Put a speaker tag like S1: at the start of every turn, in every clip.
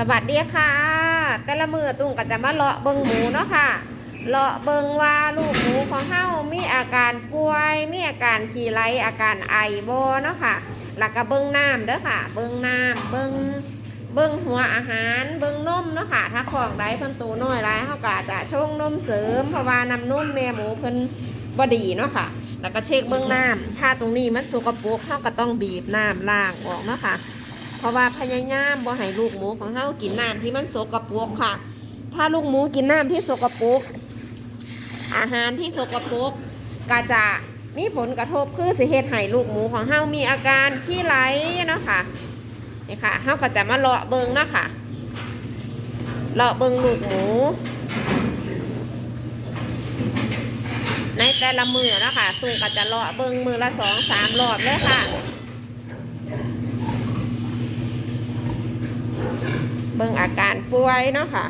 S1: สวัสดีค่ะ แต่ละมือตุ้งก็จะมาเลาะเบิงหมูเนาะค่ะ เลาะเบิงว่าลูกหมูของเฮามีอาการป่วย มีอาการขี้ไรอาการไอบ่เนาะค่ะ แล้วก็เบิงน้ำเด้อค่ะ เบิงน้ำเบิงเบิงหัวอาหารเบิงนมเนาะค่ะ ถ้าของใดเพิ่นโตน้อยไรเฮาก็จะชงนมเสริมเพราะว่าน้ำนมแม่หมูเพิ่นบดีเนาะค่ะ แล้วก็เช็คเบิงน้ำถ้าตรงนี้มันสกปรกเฮาก็ต้องบีบน้ำล้างออกเนาะค่ะ เพราะว่าพยายามบ่ให้ลูกหมูของเฮากินน้ำที่มันโสกปรกค่ะ ถ้าลูกหมูกินน้ำที่โสกปรกอาหารที่โสกปรกก็จะมีผลกระทบคือสิเฮ็ดให้ลูกหมูของเฮามีอาการขี้ไหลเนาะค่ะนี่ค่ะเฮาก็จะมาเลาะเบิงเนาะค่ะเลาะเบิงลูกหมู ในแต่ละมือเนาะค่ะตุงก็จะเลาะเบิงมือละสองสามรอบเลยค่ะ เบิ่งอาการป่วยเนาะค่ะ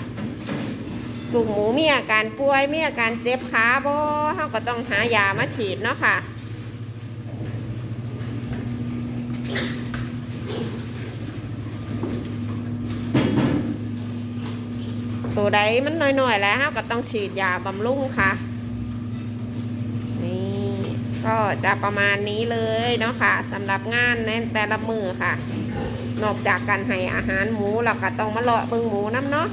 S1: ลูกหมูมีอาการป่วย มีอาการเจ็บขาบ่เฮาก็ต้องหายามาฉีดเนาะค่ะตัวใดมันน้อยๆแล้วเฮาก็ต้องฉีดยาบำรุงค่ะ ก็จะประมาณนี้เลยเนาะค่ะสำหรับงานในแต่ละมือค่ะ นอกจากการให้อาหารหมูเราก็ต้องมาเลาะเบิงหมูน้ำเนาะ